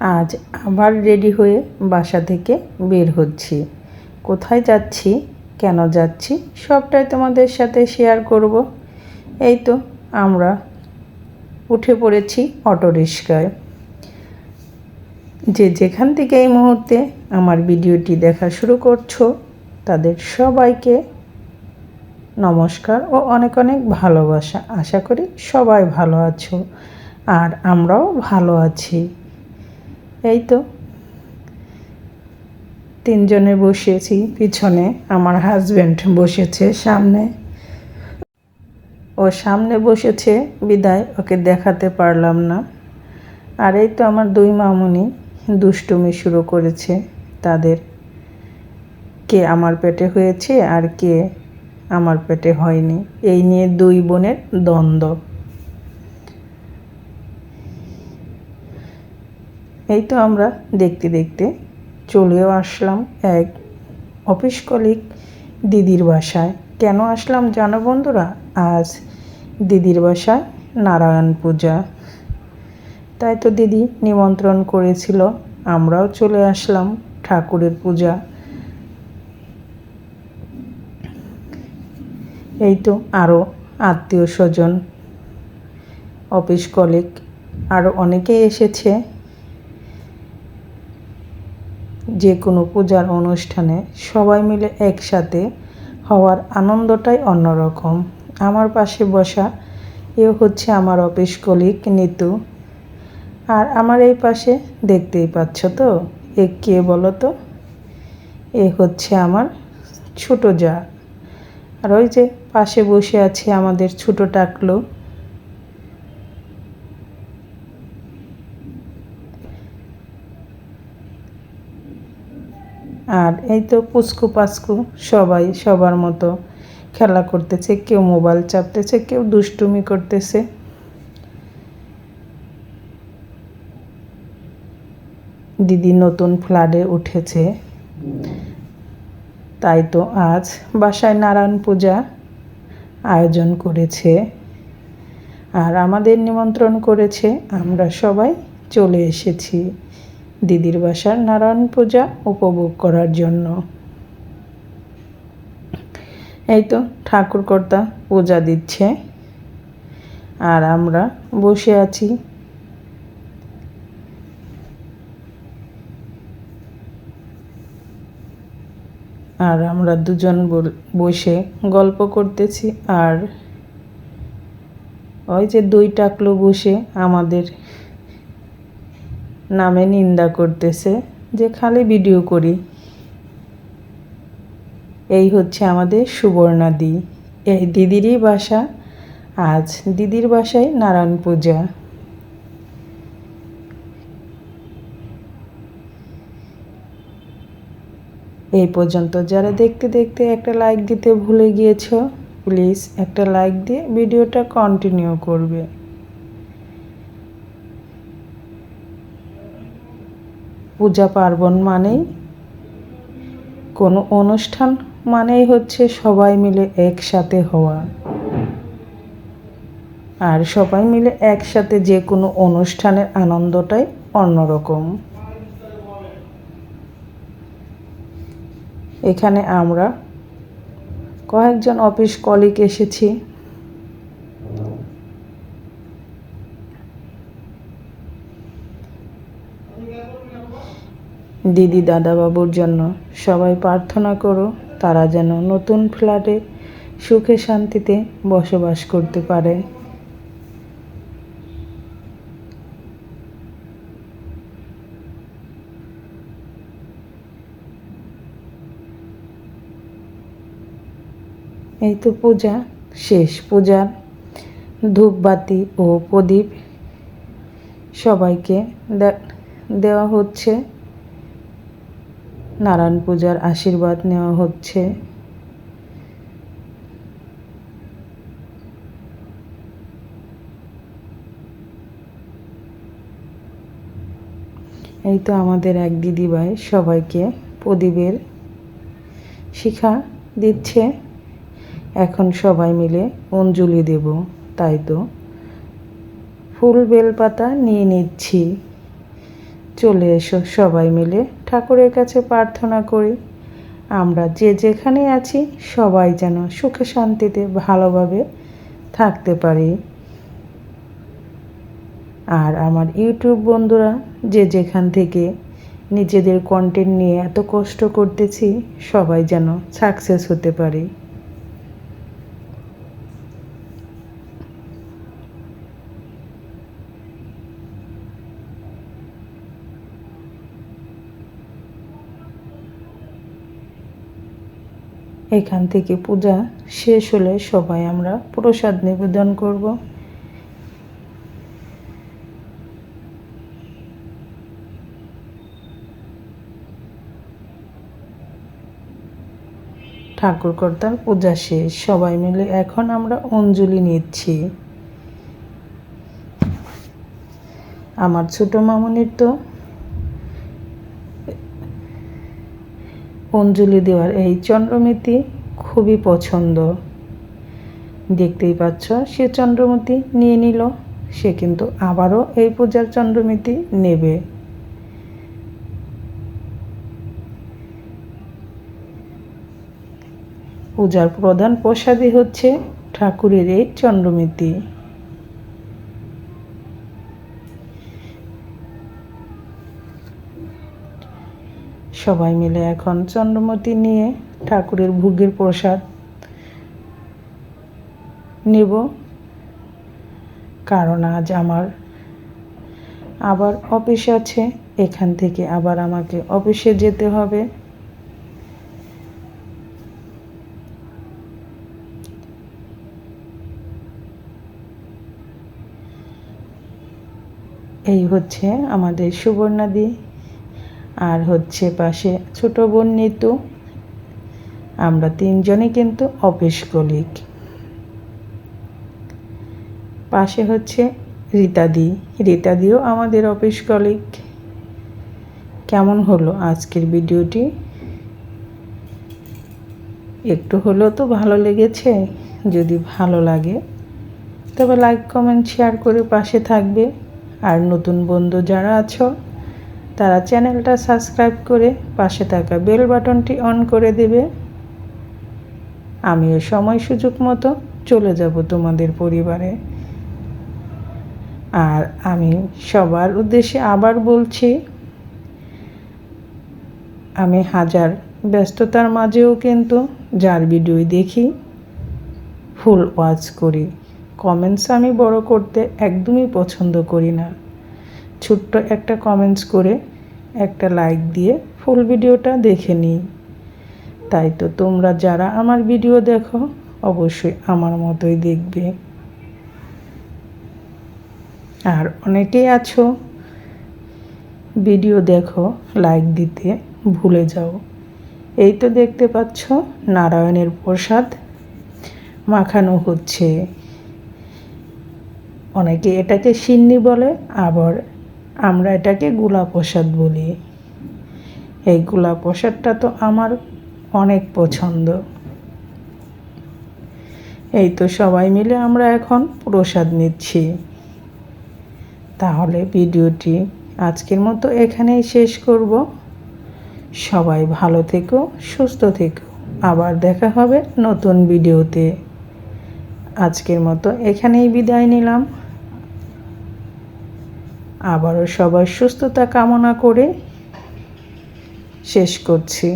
আজ আবার রেডি হয়ে বাসা থেকে বের হচ্ছি। কোথায় যাচ্ছি, কেন যাচ্ছি, সবটাই তোমাদের সাথে শেয়ার করব। এই তো আমরা উঠে পড়েছি অটো রিক্সায়। যে যেখান থেকে এই মুহূর্তে আমার ভিডিওটি দেখা শুরু করছ, তাদের সবাইকে নমস্কার ও অনেক অনেক ভালোবাসা। আশা করি সবাই ভালো আছো, আর আমরাও ভালো আছি। এই তো তিনজনে বসেছি পিছনে আমার হাজব্যান্ড বসেছে সামনে। ও সামনে বসেছে, বিদায়, ওকে দেখাতে পারলাম না। আর এই তো আমার দুই মামুনি দুষ্টুমি শুরু করেছে তাদের। কে আমার পেটে হয়েছে আর কে আমার পেটে হয়নি। এই নিয়ে দুই বোনের দ্বন্দ্ব। এই তো আমরা দেখতে দেখতে চলেও আসলাম এক অফিস কলিগ দিদির বাসায়। কেন আসলাম জানো বন্ধুরা? আজ দিদির বাসায় নারায়ণ পূজা। তাই তো দিদি নিমন্ত্রণ করেছিল, আমরাও চলে আসলাম ঠাকুরের পূজা। এই তো আরও আত্মীয় স্বজন, অফিস কলিগ আরও অনেকেই এসেছে। যে কোনো পূজার অনুষ্ঠানে সবাই মিলে একসাথে হওয়ার আনন্দটাই অন্যরকম। আমার পাশে বসা এ হচ্ছে আমার অফিস কলিগ নিতু। আর আমার এই পাশে দেখতেই পাচ্ছ তো? এ কে বলো তো? এ হচ্ছে আমার ছোটো যা। আর ওই যে পাশে বসে আছে আমাদের ছোটো টাকলো। আর এই তো পুচকু পাচকু সবাই সবার মতো খেলা করতেছে, কেউ মোবাইল চাপতেছে, কেউ দুষ্টুমি করতেছে। দিদি নতুন ফ্ল্যাটে উঠেছে। তাই তো আজ বাসায় নারায়ণ পূজা আয়োজন করেছে আর আমাদের নিমন্ত্রণ করেছে, আমরা সবাই চলে এসেছি। দিদির বাসার নারায়ণ পূজা উপভোগ করার জন্য। এই তো ঠাকুরকর্তা পূজা দিচ্ছে। আর আমরা বসে আছি। আর আমরা দুজন বসে গল্প করতেছি। আর ওই যে দুই টাকলো বসে আমাদের নামে নিন্দা করতেছে যে খালি ভিডিও করি। এই হচ্ছে আমাদের সুবর্ণাদি এই দিদিরই বাসা, আজ দিদির বাসায় নারায়ণ পূজা। এই পর্যন্ত যারা দেখতে দেখতে একটা লাইক দিতে ভুলে গিয়েছ প্লিজ একটা লাইক দিয়ে ভিডিওটা কন্টিনিউ করবে। পূজা পার্বণ মানেই, কোনো অনুষ্ঠান মানেই হচ্ছে সবাই মিলে একসাথে হওয়া। আর সবাই মিলে একসাথে যে কোনো অনুষ্ঠানের আনন্দটাই অন্যরকম। এখানে আমরা কয়েকজন অফিস কলিগ এসেছি। দিদি দাদাবাবুর জন্য সবাই প্রার্থনা করো, তারা যেন নতুন ফ্ল্যাটে সুখে শান্তিতে বসবাস করতে পারে। এই তো পূজা, শেষ পূজার ধূপবাতি ও প্রদীপ সবাইকে দেওয়া হচ্ছে। নারায়ণ পূজার আশীর্বাদ নেওয়া হচ্ছে। এই তো আমাদের এক দিদিভাই সবাইকে প্রদীপের শিখা দিচ্ছে। এখন সবাই মিলে অঞ্জলি দেব, তাই তো। ফুল বেলপাতা নিয়ে নিচ্ছি। চলে এসো সবাই মিলে। ঠাকুরের কাছে প্রার্থনা করি, আমরা যে যেখানে আছি সবাই যেন সুখে শান্তিতে ভালোভাবে থাকতে পারি। আর আমার ইউটিউব বন্ধুরা, যে যেখান থেকে নিজেদের কন্টেন্ট নিয়ে এত কষ্ট করতেছি, সবাই যেন সাকসেস হতে পারি। এখান থেকে পূজা শেষ হলে সবাই আমরা প্রসাদ নিবেদন করব। ঠাকুর কর্তার পূজা শেষ। সবাই মিলে এখন আমরা অঞ্জলি নিচ্ছি। আমার ছোট মামনির তো অঞ্জলি দেওয়ার এই চন্দ্রমিতি খুবই পছন্দ। দেখতেই পাচ্ছ, সে চন্দ্রমতি নিয়ে নিল। সে কিন্তু আবারও এই পূজার চন্দ্রমিতি নেবে। পূজার প্রধান প্রসাদই হচ্ছে ঠাকুরের এই চন্দ্রমিতি। সবাই মিলে এখন চন্দ্রমতি নিয়ে ঠাকুরের ভোগের প্রসাদ নেব। কারণ আজ আমার আবার অফিস আছে, এখান থেকে আবার আমাকে অফিসে যেতে হবে। এই হচ্ছে আমাদের সুবর্ণাদি আর হচ্ছে পাশে ছোট বোন নিতু। আমরা তিনজনে কিন্তু অফিস কলিক পাশে হচ্ছে রীতাদি রীতাদিও আমাদের অফিস কলিক কেমন হলো আজকের ভিডিওটি? একটু হলেও তো ভালো লেগেছে। যদি ভালো লাগে, তবে লাইক, কমেন্ট, শেয়ার করে পাশে থাকবে। আর নতুন বন্ধু যারা আছো তারা চ্যানেলটা সাবস্ক্রাইব করে পাশে থাকা বেল বাটনটি অন করে দেবে। আমিও সময় সুযোগ মতো চলে যাব তোমাদের পরিবারে। আর আমি সবার উদ্দেশ্যে আবার বলছি, আমি হাজার ব্যস্ততার মাঝেও কিন্তু যার ভিডিওই দেখি, ফুল ওয়াচ করি। কমেন্টস আমি বড় করতে একদমই পছন্দ করি না। ছোট্ট একটা কমেন্টস করে একটা লাইক দিয়ে ফুল ভিডিওটা দেখে নিই। তাই তো তোমরা যারা আমার ভিডিও দেখো, অবশ্যই আমার মতোই দেখবে। আর অনেকেই আছো ভিডিও দেখো লাইক দিতে ভুলে যাও। এই তো দেখতে পাচ্ছ, নারায়ণের প্রসাদ মাখানো হচ্ছে। অনেকে এটাকে সিন্নি বলে, আবার আমরা এটাকে গোলা প্রসাদ বলি। এই গোলা প্রসাদটা তো আমার অনেক পছন্দ। এই তো সবাই মিলে আমরা এখন প্রসাদ নিচ্ছি। তাহলে ভিডিওটি আজকের মতো এখানেই শেষ করব। সবাই ভালো থেকো, সুস্থ থেকো। আবার দেখা হবে নতুন ভিডিওতে। আজকের মতো এখানেই বিদায় নিলাম। আবারও সবার সুস্থতা কামনা করে শেষ করছি।